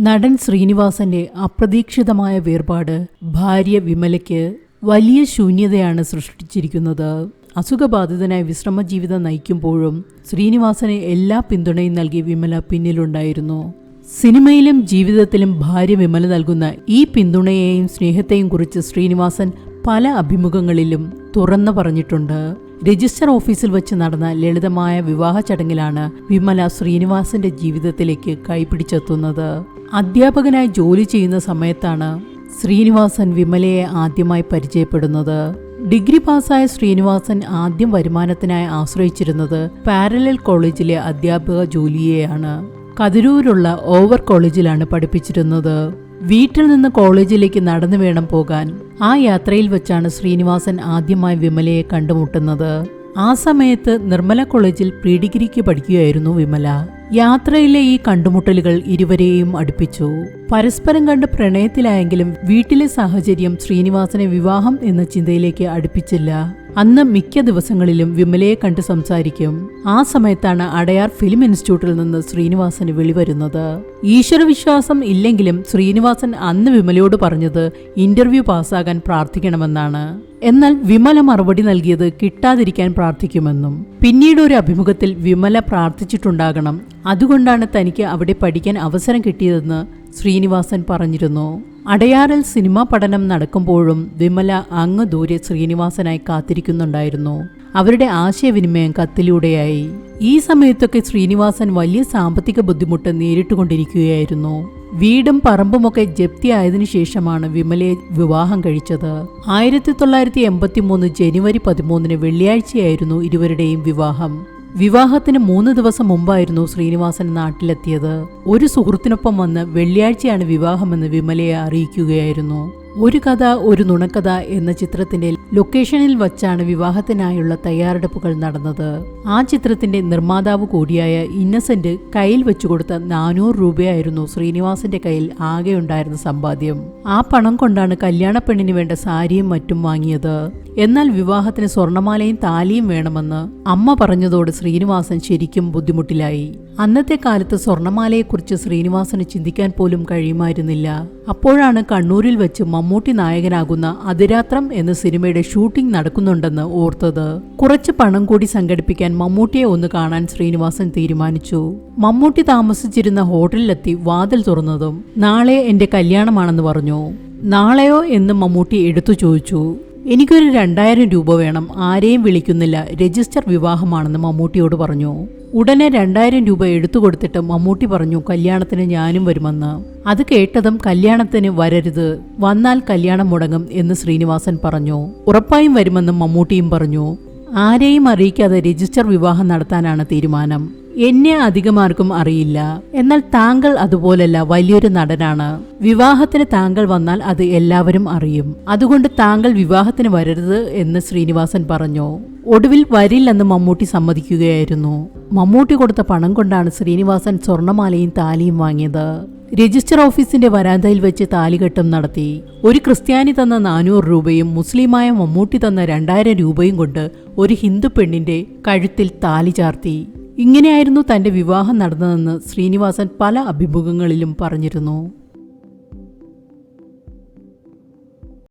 നടൻ ശ്രീനിവാസന്റെ അപ്രതീക്ഷിതമായ വേർപാട് ഭാര്യ വിമലയ്ക്ക് വലിയ ശൂന്യതയാണ് സൃഷ്ടിച്ചിരിക്കുന്നത്. അസുഖബാധിതനായി വിശ്രമ ജീവിതം നയിക്കുമ്പോഴും ശ്രീനിവാസന് എല്ലാ പിന്തുണയും നൽകി വിമല പിന്നിലുണ്ടായിരുന്നു. സിനിമയിലും ജീവിതത്തിലും ഭാര്യ വിമല നൽകുന്ന ഈ പിന്തുണയെയും സ്നേഹത്തെയും കുറിച്ച് ശ്രീനിവാസൻ പല അഭിമുഖങ്ങളിലും തുറന്നു പറഞ്ഞിട്ടുണ്ട്. രജിസ്റ്റർ ഓഫീസിൽ വെച്ച് നടന്ന ലളിതമായ വിവാഹ ചടങ്ങിലാണ് വിമല ശ്രീനിവാസന്റെ ജീവിതത്തിലേക്ക് കൈപിടിച്ചെത്തുന്നത്. അധ്യാപകനായി ജോലി ചെയ്യുന്ന സമയത്താണ് ശ്രീനിവാസൻ വിമലയെ ആദ്യമായി പരിചയപ്പെടുന്നത്. ഡിഗ്രി പാസ്സായ ശ്രീനിവാസൻ ആദ്യം വരുമാനത്തിനായി ആശ്രയിച്ചിരുന്നത് പാരലൽ കോളേജിലെ അധ്യാപക ജോലിയെയാണ്. കതിരൂരുള്ള ഓവർ കോളേജിലാണ് പഠിപ്പിച്ചിരുന്നത്. വീട്ടിൽ നിന്ന് കോളേജിലേക്ക് നടന്നു വേണം പോകാൻ. ആ യാത്രയിൽ വെച്ചാണ് ശ്രീനിവാസൻ ആദ്യമായി വിമലയെ കണ്ടുമുട്ടുന്നത്. ആ സമയത്ത് നിർമ്മല കോളേജിൽ പ്രീ ഡിഗ്രിക്ക് പഠിക്കുകയായിരുന്നു വിമല. യാത്രയിലെ ഈ കണ്ടുമുട്ടലുകൾ ഇരുവരെയും അടുപ്പിച്ചു. പരസ്പരം കണ്ട് പ്രണയത്തിലായെങ്കിലും വീട്ടിലെ സാഹചര്യം ശ്രീനിവാസനെ വിവാഹം എന്ന ചിന്തയിലേക്ക് അടുപ്പിച്ചില്ല. അന്ന് മിക്ക ദിവസങ്ങളിലും വിമലയെ കണ്ട് സംസാരിക്കും. ആ സമയത്താണ് അടയാർ ഫിലിം ഇൻസ്റ്റിറ്റ്യൂട്ടിൽ നിന്ന് ശ്രീനിവാസന് വെളിവരുന്നത്. ഈശ്വരവിശ്വാസം ഇല്ലെങ്കിലും ശ്രീനിവാസൻ അന്ന് വിമലയോട് പറഞ്ഞത് ഇന്റർവ്യൂ പാസ്സാകാൻ പ്രാർത്ഥിക്കണമെന്നാണ്. എന്നാൽ വിമല മറുപടി നൽകിയത് കിട്ടാതിരിക്കാൻ പ്രാർത്ഥിക്കുമെന്നും. പിന്നീട് ഒരു അഭിമുഖത്തിൽ വിമല പ്രാർത്ഥിച്ചിട്ടുണ്ടാകണം. അതുകൊണ്ടാണ് തനിക്ക് അവിടെ പഠിക്കാൻ അവസരം കിട്ടിയതെന്ന് ശ്രീനിവാസൻ പറഞ്ഞിരുന്നു. അടയാറിൽ സിനിമാ പഠനം നടക്കുമ്പോഴും വിമല അങ്ങ് ദൂരെ ശ്രീനിവാസനായി കാത്തിരിക്കുന്നുണ്ടായിരുന്നു. അവരുടെ ആശയവിനിമയം കത്തിലൂടെയായി. ഈ സമയത്തൊക്കെ ശ്രീനിവാസൻ വലിയ സാമ്പത്തിക ബുദ്ധിമുട്ട് നേരിട്ടുകൊണ്ടിരിക്കുകയായിരുന്നു. വീടും പറമ്പുമൊക്കെ ജപ്തിയായതിനു ശേഷമാണ് വിമലയെ വിവാഹം കഴിച്ചത്. ആയിരത്തി തൊള്ളായിരത്തി എൺപത്തി മൂന്ന് ജനുവരി പതിമൂന്നിന് വെള്ളിയാഴ്ചയായിരുന്നു ഇരുവരുടെയും വിവാഹം. വിവാഹത്തിന് മൂന്ന് ദിവസം മുമ്പായിരുന്നു ശ്രീനിവാസൻ നാട്ടിലെത്തിയത്. ഒരു സുഹൃത്തിനൊപ്പം വന്ന് വെള്ളിയാഴ്ചയാണ് വിവാഹമെന്ന് വിമലയെ അറിയിക്കുകയായിരുന്നു. ഒരു കഥ ഒരു നുണക്കഥ എന്ന ചിത്രത്തിന്റെ ലൊക്കേഷനിൽ വച്ചാണ് വിവാഹത്തിനായുള്ള തയ്യാറെടുപ്പുകൾ നടന്നത്. ആ ചിത്രത്തിന്റെ നിർമ്മാതാവ് കൂടിയായ ഇന്നസെന്റ് കയ്യിൽ വെച്ചുകൊടുത്ത നാനൂറ് രൂപയായിരുന്നു ശ്രീനിവാസന്റെ കയ്യിൽ ആകെ ഉണ്ടായിരുന്ന സമ്പാദ്യം. ആ പണം കൊണ്ടാണ് കല്യാണ പെണ്ണിന് വേണ്ട സാരിയും മറ്റും വാങ്ങിയത്. എന്നാൽ വിവാഹത്തിന് സ്വർണമാലയും താലിയും വേണമെന്ന് അമ്മ പറഞ്ഞതോട് ശ്രീനിവാസൻ ശരിക്കും ബുദ്ധിമുട്ടിലായി. അന്നത്തെ കാലത്ത് സ്വർണമാലയെക്കുറിച്ച് ശ്രീനിവാസന് ചിന്തിക്കാൻ പോലും കഴിയുമായിരുന്നില്ല. അപ്പോഴാണ് കണ്ണൂരിൽ വെച്ച് മമ്മൂട്ടി നായകനാകുന്ന അതിരാത്രം എന്ന സിനിമയുടെ ഷൂട്ടിംഗ് നടക്കുന്നുണ്ടെന്ന് ഓർത്തത്. കുറച്ച് പണം കൂടി സംഘടിപ്പിക്കാൻ മമ്മൂട്ടിയെ ഒന്ന് കാണാൻ ശ്രീനിവാസൻ തീരുമാനിച്ചു. മമ്മൂട്ടി താമസിച്ചിരുന്ന ഹോട്ടലിലെത്തി വാതിൽ തുറന്നതും നാളെ എന്റെ കല്യാണമാണെന്ന് പറഞ്ഞു. നാളെയോ? എന്ന് മമ്മൂട്ടി എടുത്തു ചോദിച്ചു. എനിക്കൊരു രണ്ടായിരം രൂപ വേണം. ആരെയും വിളിക്കുന്നില്ല. രജിസ്റ്റർ വിവാഹമാണെന്ന് മമ്മൂട്ടിയോട് പറഞ്ഞു. ഉടനെ രണ്ടായിരം രൂപ എടുത്തു കൊടുത്തിട്ട് മമ്മൂട്ടി പറഞ്ഞു കല്യാണത്തിന് ഞാനും വരുമെന്ന്. അത് കേട്ടതും കല്യാണത്തിന് വരരുത്. വന്നാൽ കല്യാണം മുടങ്ങും എന്ന് ശ്രീനിവാസൻ പറഞ്ഞു. ഉറപ്പായും വരുമെന്നും മമ്മൂട്ടിയും പറഞ്ഞു. ആരെയും അറിയിക്കാതെ രജിസ്റ്റർ വിവാഹം നടത്താനാണ് തീരുമാനം. എന്നെ അധികമാർക്കും അറിയില്ല. എന്നാൽ താങ്കൾ അതുപോലല്ല വലിയൊരു നടനാണ്. വിവാഹത്തിന് താങ്കൾ വന്നാൽ അത് എല്ലാവരും അറിയും. അതുകൊണ്ട് താങ്കൾ വിവാഹത്തിന് വരരുത് എന്ന് ശ്രീനിവാസൻ പറഞ്ഞു. ഒടുവിൽ വരില്ലെന്ന് മമ്മൂട്ടി സമ്മതിക്കുകയായിരുന്നു. മമ്മൂട്ടി കൊടുത്ത പണം കൊണ്ടാണ് ശ്രീനിവാസൻ സ്വർണമാലയും താലിയും വാങ്ങിയത്. രജിസ്റ്റർ ഓഫീസിന്റെ വരാന്തയിൽ വെച്ച് താലികെട്ടും നടത്തി. ഒരു ക്രിസ്ത്യാനി തന്ന നാനൂറ് രൂപയും മുസ്ലിമായ മമ്മൂട്ടി തന്ന രണ്ടായിരം രൂപയും കൊണ്ട് ഒരു ഹിന്ദു പെണ്ണിന്റെ കഴുത്തിൽ താലി ചാർത്തി. ഇങ്ങനെയായിരുന്നു തന്റെ വിവാഹം നടന്നതെന്ന് ശ്രീനിവാസൻ പല അഭിമുഖങ്ങളിലും പറഞ്ഞിരുന്നു.